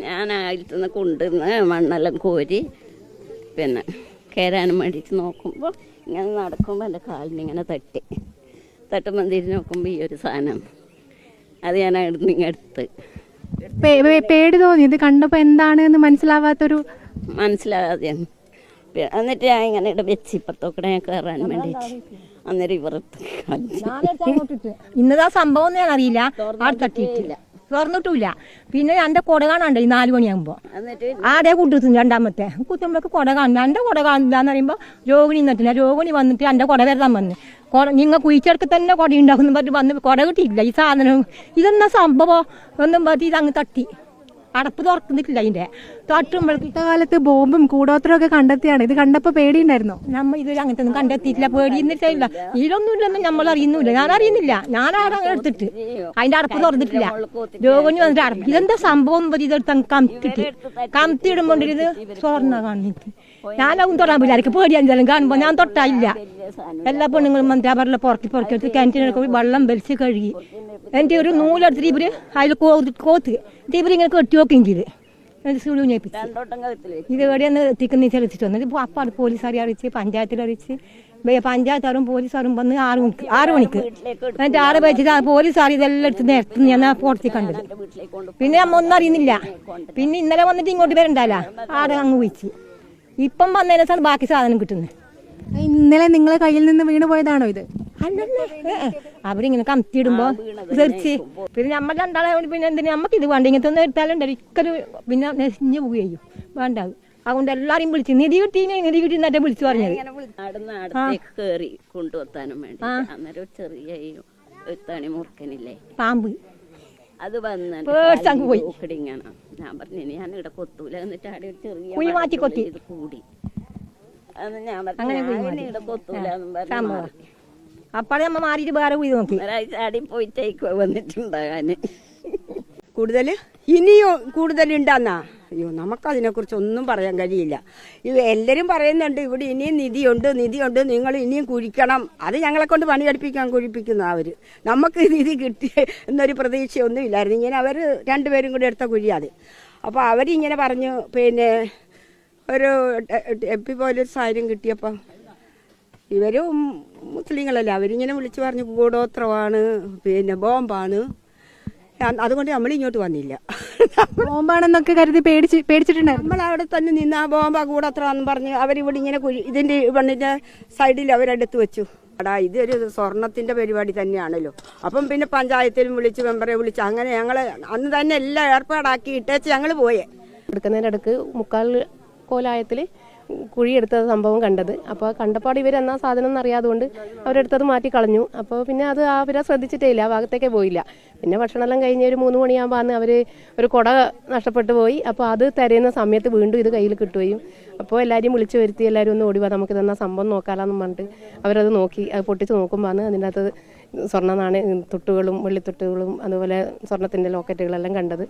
ഞാൻ അതിലത്ത് നിന്ന് കൊണ്ടുവന്ന് മണ്ണെല്ലാം കോരി പിന്നെ കയറാനും വേണ്ടിയിട്ട് നോക്കുമ്പോൾ ഇങ്ങനെ നടക്കുമ്പോൾ എന്റെ കാലിന് ഇങ്ങനെ തട്ടി തട്ടുമ്പോൾ തിരിഞ്ഞ് നോക്കുമ്പോൾ ഈ ഒരു സാധനം. അത് ഞാൻ അവിടുന്ന് ഇങ്ങനെ എടുത്ത്. പേ- പേ- പേടി തോന്നി. ഇത് കണ്ടപ്പോൾ എന്താണ് എന്ന് മനസ്സിലാവാത്തൊരു മനസ്സിലാകാതെ പി- എന്നിട്ട് ഞാൻ ഇങ്ങനെ ഇവിടെ വെച്ച് ഇപ്പുറത്തോടെ ഞാൻ കയറാൻ വേണ്ടിയിട്ട് അന്നേരം ഇവർ ഇന്നതാ സംഭവം ഞാൻ അറിയില്ല. ആ തട്ടിയിട്ടില്ല. തുറന്നിട്ടില്ല. പിന്നെ എന്റെ കൊട കാണാണ്ട് ഈ നാല് മണിയാകുമ്പോൾ ആടെ കൂട്ടുന്നു രണ്ടാമത്തെ. കുത്തുമ്പോഴേക്ക് കൊട കാണില്ല എന്റെ കൊട കാണില്ല എന്ന് പറയുമ്പോൾ രോഹിണി നിന്നിട്ടില്ല. രോഗിണി വന്നിട്ട് എന്റെ കൊട വരാൻ വന്ന്. കുട നിങ്ങൾ കുഴിച്ചെടുക്ക് തന്നെ കുട ഉണ്ടാക്കുന്നു പറഞ്ഞ് വന്ന് കൊട കിട്ടിയില്ല ഈ സാധനം ഇതെന്നാ സംഭവം? ഒന്നും പറഞ്ഞ് ഇതങ്ങ് തട്ടി. അടപ്പ് തുറക്കുന്നിട്ടില്ല അതിന്റെ. തൊട്ടുമ്പോഴത്തെ കാലത്ത് ബോംബും കൂടോത്രവും ഒക്കെ കണ്ടെത്തിയാണ്. ഇത് കണ്ടപ്പോൾ പേടിയുണ്ടായിരുന്നോ. നമ്മ ഇത് അങ്ങനത്തെ ഒന്നും കണ്ടെത്തിയിട്ടില്ല പേടിയുന്നിട്ടില്ല. ഇതിലൊന്നുമില്ലെന്ന് നമ്മൾ അറിയുന്നില്ല. ഞാൻ അറിയുന്നില്ല. ഞാൻ ആടെ എടുത്തിട്ട്. അതിന്റെ അടപ്പ് തുറന്നിട്ടില്ല. രോഗം വന്നിട്ട് അടപ്പ്. ഇതെന്താ സംഭവം? ഇതെടുത്ത് കമത്തിട്ട് കമത്തി ഇടുമ്പോണ്ടിരുന്ന് സ്വർണ കാണിട്ട് ഞാനതും തൊടാൻ പറ്റില്ല എനിക്ക് പേടിയാൻ കാണുമ്പോൾ ഞാൻ തൊട്ടായില്ല എല്ലാ പെണ്ണുങ്ങളും മന്ത്രി അവരുടെ പുറക്കി പുറക്കി എടുത്ത് കിണറ്റിനൊക്കെ പോയി വെള്ളം വലിച്ച് കഴുകി. എന്റെ ഒരു നൂലെടുത്തിട്ട് ഇവർ അതിൽ കോത്ത് കോത്ത്. ഇവർ ഇങ്ങനെ കെട്ടി എന്നിട്ട് സുളു ഞെപ്പിച്ച് ഇത് എവിടെയാണ് എത്തിക്കുന്ന ചെലുത്തിട്ട് വന്നത്. ഇപ്പോൾ അപ്പാട് പോലീസുകാരെ അറിയിച്ച് പഞ്ചായത്തിൽ അറിയിച്ച്. പഞ്ചായത്താറും പോലീസുകാരും വന്ന് ആറ് മണിക്ക് ആറ് മണിക്ക്. എന്നിട്ട് ആറ് വെച്ചിട്ട് പോലീസുകാർ ഇതെല്ലാം എടുത്ത് നേരത്തെ ഞാൻ പുറത്തേക്ക് കണ്ടത്. പിന്നെ നമ്മ ഒന്നും അറിയുന്നില്ല. പിന്നെ ഇന്നലെ വന്നിട്ട് ഇങ്ങോട്ട് വരണ്ടല്ല ആടെ അങ്ങ് വിളിച്ച്. ഇപ്പം വന്നതിനെ ബാക്കി സാധനം കിട്ടുന്നത് ഇന്നലെ നിങ്ങളെ കയ്യിൽ നിന്ന് വീണ് പോയതാണോ ഇത്? അല്ലല്ലേ. അവരിങ്ങനെ കമത്തിയിടുമ്പോ തെറിച്ച് പിന്നെ നമ്മൾ രണ്ടാളെ പിന്നെ എന്തിനാ? നമുക്ക് ഇത് വേണ്ട. ഇങ്ങനത്തെ ഒന്ന് എടുത്താലുണ്ട് ഒരിക്കലും പിന്നെ നെസിഞ്ഞ് പോവുകയും വേണ്ട. അതുകൊണ്ട് എല്ലാരെയും വിളിച്ച് നിധി കിട്ടീനെ നിധി കിട്ടി എന്നിട്ട് വിളിച്ചു പറഞ്ഞത് കയറി കൊണ്ടുവത്താനും വേണ്ടി അന്നേരം ഒരു ചെറിയ എത്താണി മുറുക്കനില്ലേ? പാമ്പ്. അത് വന്നു പോയി. ഞാൻ പറഞ്ഞു ഞാൻ ഇവിടെ കൊത്തൂല. എന്നിട്ട് ആടെ ഒരു ചെറിയ മാറ്റി കൊത്തി. കൂടി. സംഭവം. അപ്പാടെ നമ്മ മാറിയിട്ട് വേറെ പോയി നോക്കി. ഒരാഴ്ച പോയിട്ടേക്ക് വന്നിട്ടുണ്ടാകാന്. കൂടുതൽ? ഇനിയും കൂടുതലുണ്ടെന്നാ? അയ്യോ നമുക്കതിനെക്കുറിച്ച് ഒന്നും പറയാൻ കഴിയില്ല. ഇത് എല്ലാവരും പറയുന്നുണ്ട് ഇവിടെ ഇനിയും നിധിയുണ്ട് നിധിയുണ്ട് നിങ്ങൾ ഇനിയും കുഴിക്കണം. അത് ഞങ്ങളെ കൊണ്ട് പണി പണിയെടുപ്പിക്കാൻ കുഴിപ്പിക്കുന്ന അവർ നമുക്ക് നിധി കിട്ടി എന്നൊരു പ്രതീക്ഷയൊന്നും ഇല്ലായിരുന്നു. ഇങ്ങനെ അവർ രണ്ടുപേരും കൂടി എടുത്ത കുഴിയാത് അപ്പോൾ അവരിങ്ങനെ പറഞ്ഞു പിന്നെ ഒരു എം പി പോലീസ് ആരും കിട്ടിയപ്പോൾ ഇവരും മുസ്ലിങ്ങളല്ലേ അവരിങ്ങനെ വിളിച്ചു പറഞ്ഞു കൂടോത്രമാണ് പിന്നെ ബോംബാണ്. അതുകൊണ്ട് നമ്മൾ ഇങ്ങോട്ട് വന്നില്ല. ബോംബാണെന്നൊക്കെ കരുതി പേടിച്ച് പേടിച്ചിട്ടുണ്ട് നമ്മൾ അവിടെ തന്നെ നിന്ന് ആ ബോംബ കൂടോത്രമാണെന്ന് പറഞ്ഞ് അവരിവിടെ ഇങ്ങനെ കുഴി ഇതിന്റെ വണ്ണിന്റെ സൈഡിൽ അവരെടുത്ത് വെച്ചു. എടാ ഇതൊരു സ്വർണത്തിന്റെ പരിപാടി തന്നെയാണല്ലോ. അപ്പം പിന്നെ പഞ്ചായത്തിലും വിളിച്ച് മെമ്പറെ വിളിച്ച് അങ്ങനെ ഞങ്ങൾ അന്ന് തന്നെ എല്ലാം ഏർപ്പാടാക്കി ഇട്ടേച്ച് ഞങ്ങൾ പോയേ. എടുക്കുന്നതിനിടക്ക് മുക്കാൽ കോലായത്തിൽ കുഴിയെടുത്ത സംഭവം കണ്ടത്. അപ്പോൾ കണ്ടപ്പാട് ഇവർ എന്നാ സാധനം എന്നറിയാതുകൊണ്ട് അവരെടുത്തത് മാറ്റി കളഞ്ഞു. അപ്പോൾ പിന്നെ അത് അവരെ ശ്രദ്ധിച്ചിട്ടേ ഇല്ല ആ ഭാഗത്തേക്കേ പോയില്ല. പിന്നെ ഭക്ഷണമെല്ലാം കഴിഞ്ഞ് ഒരു മൂന്ന് മണിയാകുമ്പോൾ അന്ന് അവർ ഒരു കുട നഷ്ടപ്പെട്ടു പോയി. അപ്പോൾ അത് തരയുന്ന സമയത്ത് വീണ്ടും ഇത് കയ്യിൽ കിട്ടുകയും അപ്പോൾ എല്ലാവരെയും വിളിച്ചു വരുത്തി എല്ലാവരും ഒന്ന് ഓടിവാ നമുക്ക് തന്ന സംഭവം നോക്കാമെന്ന് പറഞ്ഞിട്ട് അവരത് നോക്കി അത് പൊട്ടിച്ച് നോക്കുമ്പോൾ അതിന്റെ അകത്ത് സ്വർണ നാണയ തൊട്ടുകളും വെള്ളിത്തൊട്ടുകളും അതുപോലെ സ്വർണത്തിന്റെ ലോക്കറ്റുകളെല്ലാം കണ്ടത്.